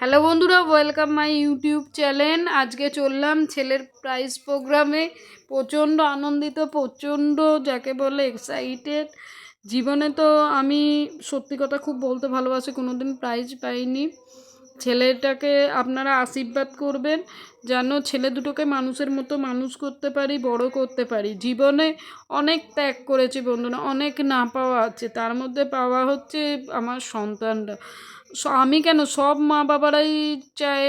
Hello বন্ধুরা welcome my YouTube channel আজকে চললাম ছেলের প্রাইজ প্রোগ্রামে প্রচণ্ড আনন্দিত, প্রচণ্ড যাকে বলে এক্সাইটেড জীবনে তো আমি সত্যি কথা খুব বলতে ভালোবাসি কোনো দিন প্রাইজ পাইনি। ছেলেটাকে আপনারা আশীর্বাদ করবেন, যেন ছেলে দুটোকে মানুষের মতো মানুষ করতে পারি, বড় করতে পারি। জীবনে অনেক ত্যাগ করেছি বন্ধুরা, অনেক না পাওয়া আছে। তার মধ্যে পাওয়া হচ্ছে আমার সন্তানরা। আমি কেন? সব মা বাবারাই চায়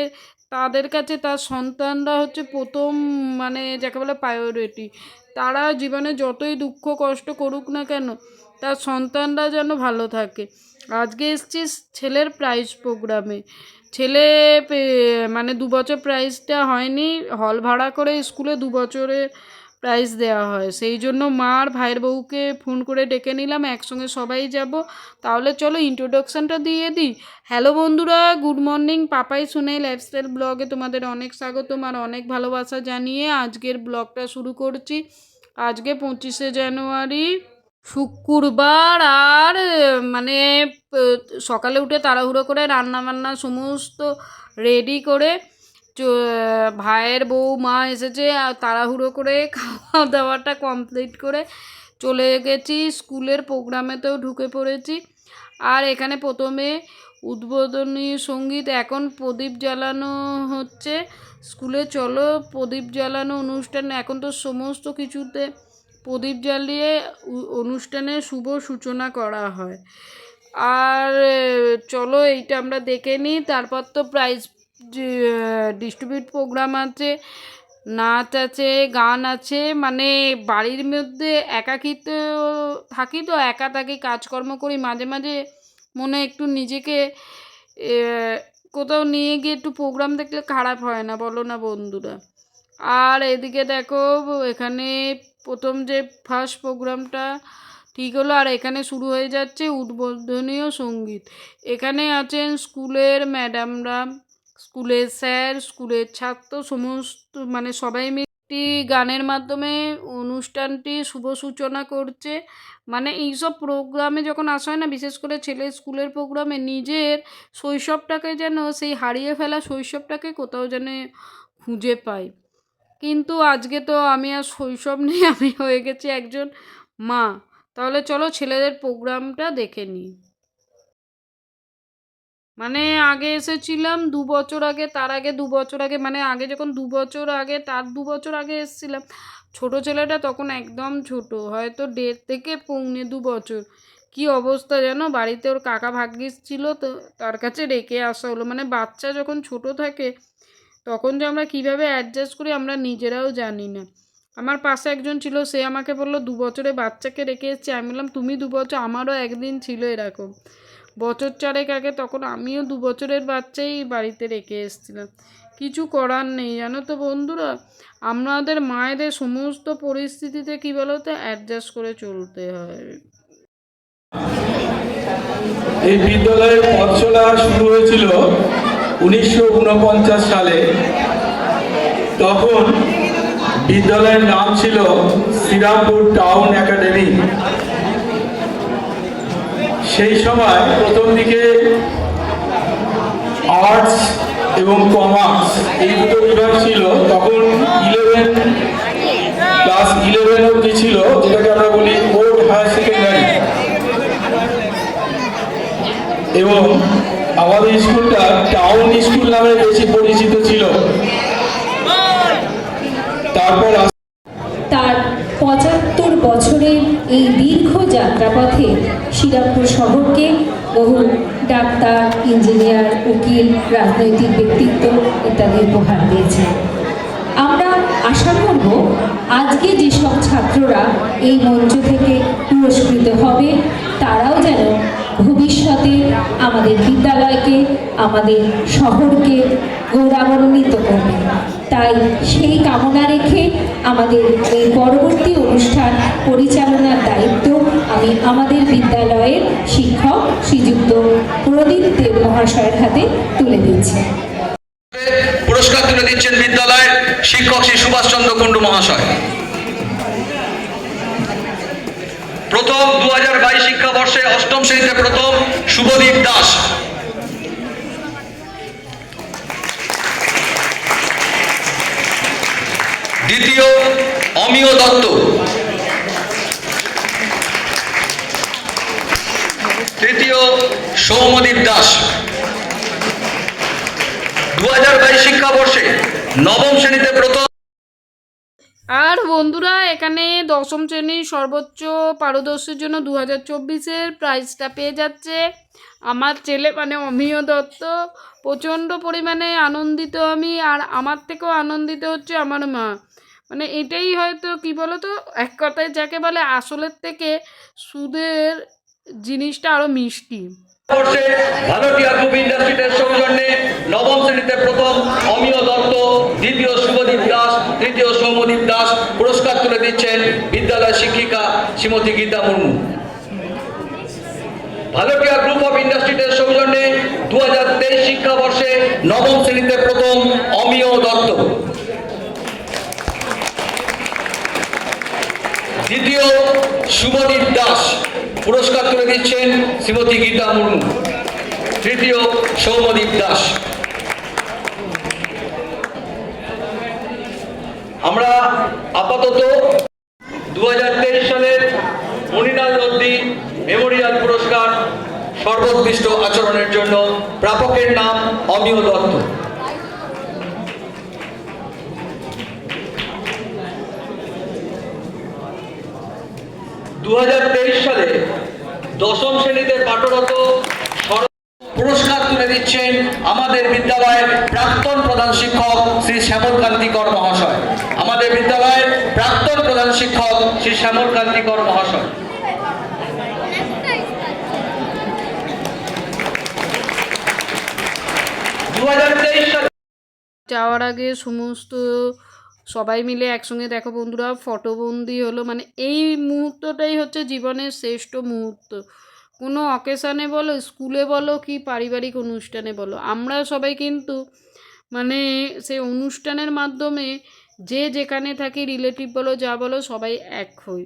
তাদের কাছে, তার সন্তানরা হচ্ছে প্রথম মানে যাকে বলে প্রায়োরিটি তারা জীবনে যতই দুঃখ, কষ্ট করুক না কেন, তার সন্তানরা যেন ভালো থাকে। আজকে এসছি ছেলের প্রাইজ প্রোগ্রামে ছেলে মানে দু বছর প্রাইজটা হয়নি হল ভাড়া করে স্কুলে দু বছরের প্রাইজ দেওয়া হয়। সেই জন্য মা আর ভাইয়ের বউকে ফোন করে ডেকে নিলাম, একসঙ্গে সবাই যাব। তাহলে চলো ইন্ট্রোডাকশানটা দিয়ে দিই। হ্যালো বন্ধুরা গুড মর্নিং পাপাই শুনে লাইফস্টাইল ব্লগে তোমাদের অনেক স্বাগতম আর অনেক ভালোবাসা জানিয়ে আজকের ব্লগটা শুরু করছি। আজকে পঁচিশে জানুয়ারি, শুক্রবার আর মানে সকালে উঠে তাড়াহুড়ো করে রান্না বান্না সমস্ত রেডি করে ভাইয়ের বউ মা এসেছে, আর তাড়াহুড়ো করে খাওয়া দাওয়াটা কমপ্লিট করে চলে গেছি। স্কুলের প্রোগ্রামেতেও ঢুকে পড়েছি। আর এখানে প্রথমে উদ্বোধনী সংগীত, এখন প্রদীপ জ্বালানো হচ্ছে। স্কুলে চলো, প্রদীপ জ্বালানো অনুষ্ঠান, এখন তো সমস্ত কিছুতে প্রদীপ জ্বালিয়ে অনুষ্ঠানে শুভ সূচনা করা হয়। আর, চলো, এইটা আমরা দেখে নিই, তারপর তো প্রাইজ ডিস্ট্রিবিউট প্রোগ্রাম আছে, নাচ আছে, গান আছে মানে বাড়ির মধ্যে একাকিত্ব থাকি তো, একা থাকি কাজকর্ম করি, মাঝে মাঝে মনে একটু নিজেকে কোথাও নিয়ে গিয়ে একটু প্রোগ্রাম দেখলে খারাপ হয় না, বলো না বন্ধুরা। আর এদিকে দেখো, এখানে প্রথম যে ফার্স্ট প্রোগ্রামটা ঠিক হলো, আর এখানে শুরু হয়ে যাচ্ছে উদ্বোধনীয় সংগীত। এখানে আছেন স্কুলের ম্যাডামরা স্কুলের স্যার, স্কুলের ছাত্র, সমস্ত মানে সবাই মিলে গানের মাধ্যমে অনুষ্ঠানটি শুভ সূচনা করছে। মানে এইসব প্রোগ্রামে যখন আসা হয় না, বিশেষ করে ছেলে স্কুলের প্রোগ্রামে, নিজের শৈশবটাকে যেন, সেই হারিয়ে ফেলা শৈশবটাকে কোথাও যেন খুঁজে পাই কিন্তু আজকে তো আমি আর শৈশব নেই আমি হয়ে গেছি একজন মা। তাহলে চলো ছেলেদের প্রোগ্রামটা দেখে নিই। মানে আগে এসেছিলাম দু বছর আগে, তার আগে দু বছর আগে মানে আগে যখন দু বছর আগে, তার দু বছর আগে এসেছিলাম। ছোট ছেলেটা তখন একদম ছোট, হয়তো দেড় থেকে পৌনে দু বছর। কি অবস্থা যেন বাড়িতে ওর কাকা ভাগ্যিস ছিল তো, তার কাছে রেখে আসা হলো। মানে বাচ্চা যখন ছোট থাকে, তখন যে আমরা কীভাবে অ্যাডজাস্ট করি আমরা নিজেরাও জানি না। আমার পাশে একজন ছিল, সে আমাকে বলল, দু বছরে বাচ্চাকে রেখে এসেছি। আমি বললাম, তুমি দু বছর, আমারও একদিন ছিল এরকম। বছর চারেক আগে তখন আমিও দু বছরের বাচ্চাই বাড়িতে রেখে এসেছিলাম। কিছু করার নেই, জানো তো বন্ধুরা? আমাদের মায়েদের সমস্ত পরিস্থিতিতে কী বলো তো অ্যাডজাস্ট করে চলতে হয়। এই বিদ্যালয়ের পথ চলা শুরু হয়েছিল উনিশশো উনপঞ্চাশ সালে। তখন বিদ্যালয়ের নাম ছিল শ্রীরামপুর টাউন একাডেমি। সেই সময় প্রথম দিকে আর্টস এবং কমার্স এই দুটো বিভাগ ছিল, তখন ইলেভেন ক্লাস ইলেভেন অব্দি ছিল, যেটাকে আমরা বলি ওল্ড হায়ার সেকেন্ডারি এবং আমাদের স্কুলটা টাউন স্কুল নামে বেশি পরিচিত ছিল। তারপর পঁচাত্তর বছরের এই দীর্ঘ যাত্রাপথে শ্রীরামপুর শহরকে বহু ডাক্তার, ইঞ্জিনিয়ার, উকিল, রাজনৈতিক ব্যক্তিত্ব ইত্যাদি উপহার দিয়েছে আমরা আশা করব আজকে যেসব ছাত্ররা এই মঞ্চ থেকে পুরস্কৃত হবে, তারাও যেন ভবিষ্যতে আমাদের বিদ্যালয়কে, আমাদের শহরকে গৌরবান্বিত করবে। তাই সেই কামনা রেখে আমাদের এই পরবর্তী অনুষ্ঠান পরিচালনার দায়িত্ব আমি আমাদের বিদ্যালয়ের শিক্ষক শ্রীযুক্ত প্রদীপ দেব মহাশয়ের হাতে তুলে দিচ্ছি পুরস্কার তুলে দিচ্ছেন বিদ্যালয়ের শিক্ষক শ্রী সুভাষচন্দ্র কুণ্ডু মহাশয়। প্রথম দু হাজার বাইশ শিক্ষাবর্ষে অষ্টম শ্রেণীতে প্রথম শুভদীপ দাস। দ্বিতীয় অমিয় দত্ত। তৃতীয় সৌমদীপ দাস। দু হাজার বাইশ শিক্ষাবর্ষে নবম শ্রেণীতে প্রথম আর বন্ধুরা, এখানে দশম শ্রেণির সর্বোচ্চ পারদর্শীর জন্য দু হাজার চব্বিশের প্রাইজটা পেয়ে যাচ্ছে। আমার ছেলে মানে অমিয় দত্ত, প্রচণ্ড পরিমাণে আনন্দিত আমি, আর আমার থেকেও আনন্দিত হচ্ছে আমার মা। মানে এটাই হয়তো, কি বলো তো এক কথায় যাকে বলে আসলের থেকে সুদের জিনিসটা আরও মিষ্টি। বর্ষে ভারতীয় গ্রুপ ইন্ডাস্ট্রিজের সৌজন্যে নবম শ্রেণীতে প্রথম অমিয় দত্ত, দ্বিতীয় শুভদীপ দাস, তৃতীয় সৌমদীপ দাস পুরস্কার তুলে দিচ্ছেন বিদ্যালয় শিক্ষিকা শ্রীমতী গীতা মুর্মু। ভারতীয় গ্রুপ অফ ইন্ডাস্ট্রিজের সৌজন্যে দু হাজার তেইশ শিক্ষাবর্ষে নবম শ্রেণীতে প্রথম অমিয় দত্ত। দ্বিতীয় শুভদীপ দাস। পুরস্কার তুলে দিচ্ছেন শ্রীমতী গীতা মুর্মু তৃতীয় সৌমদীপ দাস। আমরা আপাতত দু সালের মনিলাল নন্দী মেমোরিয়াল পুরস্কার সর্বোৎকৃষ্ট আচরণের জন্য প্রাপকের নাম অমিয় দত্ত দু সালে দশম শ্রেণীতে পাঠরত পুরস্কার তুলে দিচ্ছেন আমাদের বিদ্যালয়ের প্রাক্তন প্রধান শিক্ষক শ্রী শ্যামল কান্তিকর মহাশয়। আমাদের বিদ্যালয়ের প্রাক্তন প্রধান শিক্ষক শ্রী শ্যামল কান্তিকর মহাশয়। যাওয়ার আগে সমস্ত সবাই মিলে একসঙ্গে, দেখো বন্ধুরা, ফটোবন্দি হলো। মানে এই মুহূর্তটাই হচ্ছে জীবনের শ্রেষ্ঠ মুহূর্ত। কোনো অকেশানে বলো স্কুলে বলো কি পারিবারিক অনুষ্ঠানে বলো, আমরা সবাই কিন্তু মানে সেই অনুষ্ঠানের মাধ্যমে যে যেখানে থাকি রিলেটিভ বলো, যা বলো, সবাই এক হই।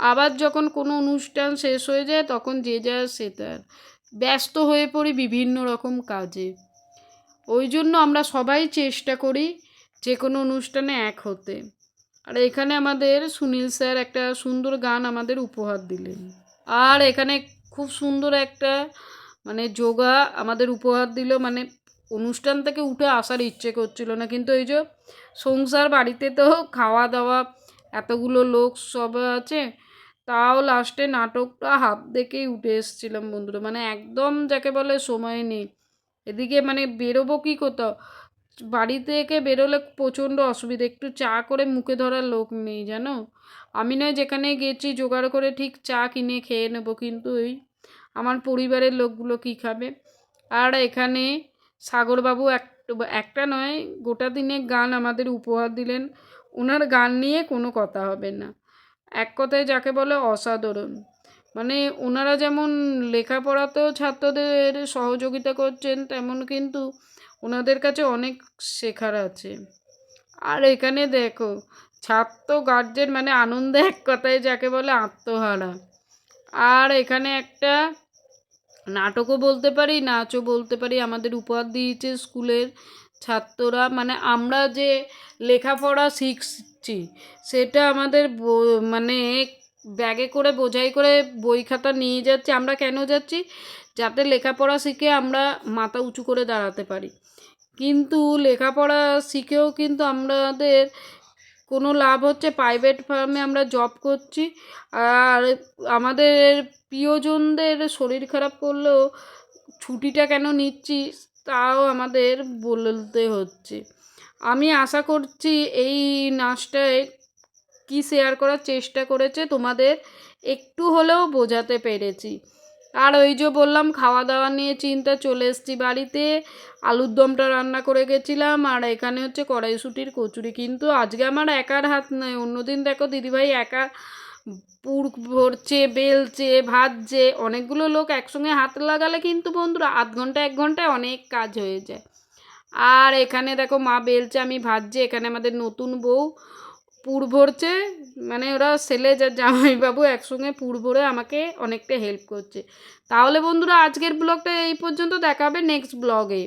আবার যখন কোনো অনুষ্ঠান শেষ হয়ে যায়, তখন যে যা সে তার ব্যস্ত হয়ে পড়ি বিভিন্ন রকম কাজে। ওই জন্য আমরা সবাই চেষ্টা করি যে কোনো অনুষ্ঠানে এক হতে। আর এখানে আমাদের সুনীল স্যার একটা সুন্দর গান আমাদের উপহার দিলেন। আর এখানে খুব সুন্দর একটা মানে যোগা আমাদের উপহার দিল। মানে অনুষ্ঠান থেকে উঠে আসার ইচ্ছে করছিল না। কিন্তু এই যে সংসার বাড়িতে তো খাওয়া দাওয়া এতগুলো লোক সব আছে, তাও লাস্টে নাটকটা হাফ দেখেই উঠে এসেছিলাম বন্ধুরা। মানে একদম যাকে বলে সময় নেই। এদিকে মানে বেরোবো কি কোথাও? বাড়ি থেকে বেরোলে প্রচণ্ড অসুবিধা। একটু চা করে মুখে ধরার লোক নেই, জানো? আমি নয় যেখানে গেছি জোগাড় করে ঠিক চা কিনে খেয়ে নেব, কিন্তু ওই আমার পরিবারের লোকগুলো কি খাবে? আর এখানে সাগরবাবু এক, একটা নয়, গোটা দিনে গান আমাদের উপহার দিলেন। ওনার গান নিয়ে কোনো কথা হবে না। এক কথায় যাকে বলে অসাধারণ। মানে ওনারা যেমন লেখাপড়াতেও ছাত্রদের সহযোগিতা করছেন, তেমন কিন্তু ওনাদের কাছে অনেক শেখার আছে। আর এখানে দেখো, ছাত্র গার্জেন মানে আনন্দে এক কথায় যাকে বলে আত্মহারা। আর এখানে একটা নাটকও বলতে পারি, নাচও বলতে পারি, আমাদের উপহার দিয়েছে স্কুলের ছাত্ররা। মানে আমরা যে লেখাপড়া শিখছি, সেটা আমাদের মানে ব্যাগে করে, বোঝাই করে বই খাতা নিয়ে যাচ্ছি। আমরা কেন যাচ্ছি? যাতে লেখাপড়া শিখে আমরা মাথা উঁচু করে দাঁড়াতে পারি। কিন্তু লেখাপড়া শিখেও কিন্তু আমাদের কোনো লাভ হচ্ছে। প্রাইভেট ফার্মে আমরা জব করছি। আর আমাদের প্রিয়জনদের শরীর খারাপ করলেও ছুটিটা কেন নিচ্ছি তাও আমাদের বলতে হচ্ছে। আমি আশা করছি এই নাচটায় কি শেয়ার করার চেষ্টা করেছে তোমাদের একটু হলেও বোঝাতে পেরেছি। আর ওই যে বললাম খাওয়া দাওয়া নিয়ে চিন্তা চলে এসেছি বাড়িতে। আলুর দমটা রান্না করে গেছিলাম, আর এখানে হচ্ছে কড়াইশুটির কচুরি। কিন্তু আজকে আমার একার হাত নয়, অন্যদিন দেখো দিদিভাই একা পুর ভরছে, বেলছে, ভাজছে, অনেকগুলো লোক একসঙ্গে হাত লাগালে কিন্তু বন্ধুরা আধ ঘণ্টা, এক ঘন্টায় অনেক কাজ হয়ে যায়। আর এখানে দেখো মা বেলছে, আমি ভাজছি, এখানে আমাদের নতুন বউ। পুর ভরছে মানে ওরা ছেলে যা, জামাইবাবু একসঙ্গে পুর ভরে আমাকে অনেকটা হেল্প করছে। তাহলে বন্ধুরা, আজকের ব্লগটা এই পর্যন্ত। দেখাবে নেক্সট ব্লগে